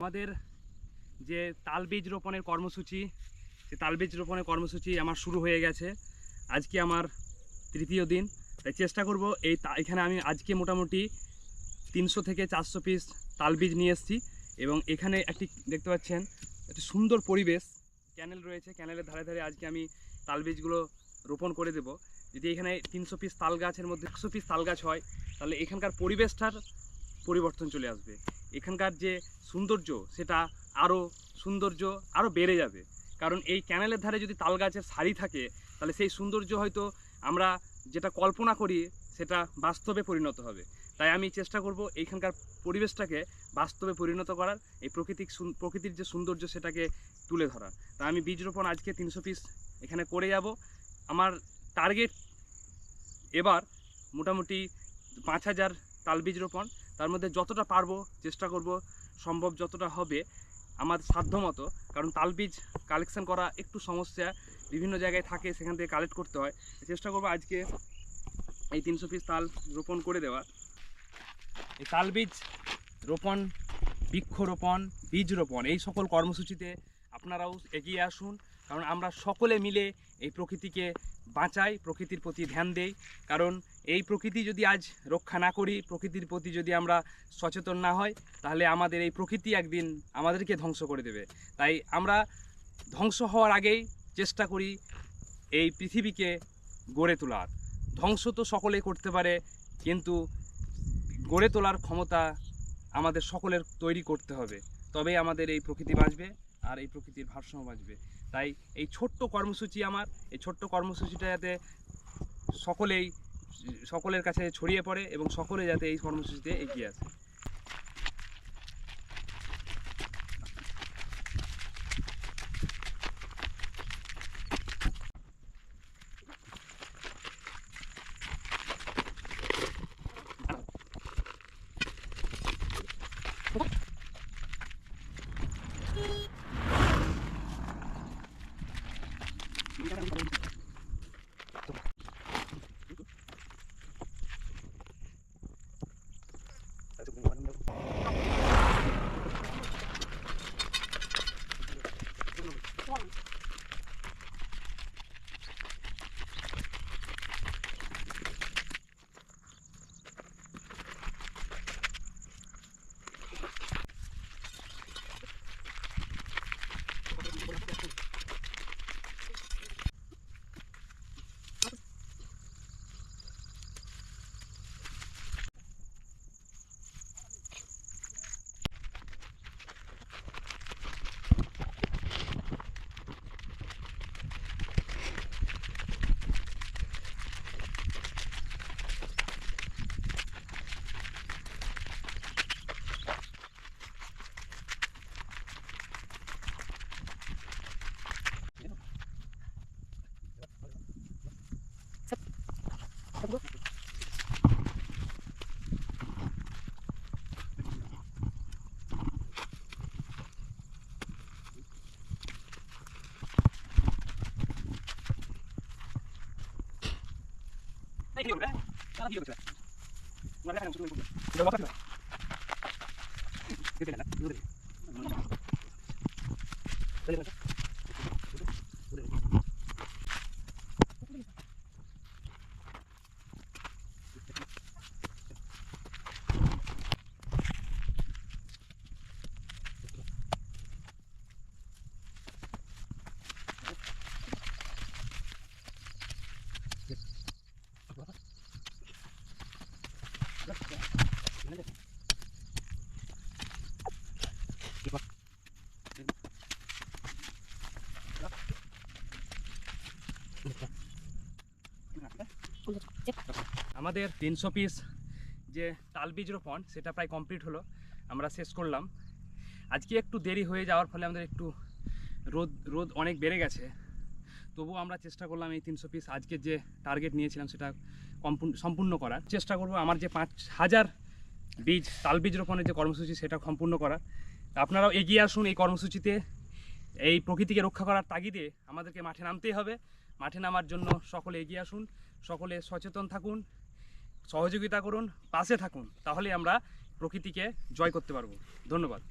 আমাদের যে তালবীজ রোপণের কর্মসূচি, সে তালবীজ রোপণের কর্মসূচি আমার শুরু হয়ে গেছে। আজকে আমার তৃতীয় দিন। তাই চেষ্টা করব এই এখানে আমি আজকে মোটামুটি তিনশো থেকে চারশো পিস তালবীজ নিয়ে এসেছি এবং এখানে একটি দেখতে পাচ্ছেন, একটি সুন্দর পরিবেশ। ক্যানেল রয়েছে, ক্যানেলের ধারে ধারে আজকে আমি তালবীজগুলো রোপণ করে দেব। যদি এখানে তিনশো পিস তাল গাছের মধ্যে একশো পিস তাল গাছ হয়, তাহলে এখানকার পরিবেশটার পরিবর্তন চলে আসবে। এখানকার যে সৌন্দর্য, সেটা আরও সৌন্দর্য আরও বেড়ে যাবে। কারণ এই ক্যানেলের ধারে যদি তাল গাছের সারি থাকে, তাহলে সেই সৌন্দর্য হয়তো আমরা যেটা কল্পনা করি, সেটা বাস্তবে পরিণত হবে। তাই আমি চেষ্টা করব এইখানকার পরিবেশটাকে বাস্তবে পরিণত করার, এই প্রকৃতিক প্রকৃতির যে সৌন্দর্য, সেটাকে তুলে ধরার। তাই আমি বীজ রোপণ আজকে তিনশো পিস এখানে করে যাব। আমার টার্গেট এবার মোটামুটি পাঁচ হাজার তাল বীজ রোপণ। তার মধ্যে যতটা পারব চেষ্টা করব, সম্ভব যতটা হবে আমার সাধ্য মতো। কারণ তাল বীজ কালেকশন করা একটু সমস্যা, বিভিন্ন জায়গায় থাকে, সেখান থেকে কালেক্ট করতে হয়। চেষ্টা করব আজকে এই তিনশো পিস তাল রোপণ করে দেওয়া এই তাল বীজ রোপণ, বৃক্ষরোপণ, বীজ রোপণ, এই সকল কর্মসূচিতে আপনারাও এগিয়ে আসুন। কারণ আমরা সকলে মিলে এই প্রকৃতিকে বাঁচাই, প্রকৃতির প্রতি ধ্যান দেই। কারণ এই প্রকৃতি যদি আজ রক্ষা না করি, প্রকৃতির প্রতি যদি আমরা সচেতন না হয়, তাহলে আমাদের এই প্রকৃতি একদিন আমাদেরকে ধ্বংস করে দেবে। তাই আমরা ধ্বংস হওয়ার আগেই চেষ্টা করি এই পৃথিবীকে গড়ে তোলার। ধ্বংস তো সকলেই করতে পারে, কিন্তু গড়ে তোলার ক্ষমতা আমাদের সকলের তৈরি করতে হবে। তবেই আমাদের এই প্রকৃতি বাঁচবে আর এই প্রকৃতির ভারসাম্য বাঁচবে। তাই এই ছোট্ট কর্মসূচি আমার, এই ছোট্ট কর্মসূচিটা যাতে সকলেই, সকলের কাছে ছড়িয়ে পড়ে এবং সকলে যাতে এই কর্মসূচিতে এগিয়ে আসে। Gracias. আমাদের তিনশো পিস যে তালবীজ রোপণ, সেটা প্রায় কমপ্লিট হলো। আমরা শেষ করলাম। আজকে একটু দেরি হয়ে যাওয়ার ফলে আমাদের একটু রোদ রোদ অনেক বেড়ে গেছে। তবুও আমরা চেষ্টা করলাম এই তিনশো পিস আজকে যে টার্গেট নিয়েছিলাম, সেটা সম্পূর্ণ করার। চেষ্টা করব আমার যে পাঁচ হাজার বীজ তালবীজ রোপণের যে কর্মসূচি, সেটা সম্পূর্ণ করার। আপনারাও এগিয়ে আসুন এই কর্মসূচিতে। এই প্রকৃতিকে রক্ষা করার তাগিদে আমাদেরকে মাঠে নামতেই হবে। মাঠে নামার জন্য সকলে এগিয়ে আসুন, সকলে সচেতন থাকুন, সহযোগিতা করুন, পাশে থাকুন তাহলে আমরা প্রকৃতিকে জয় করতে পারব। ধন্যবাদ।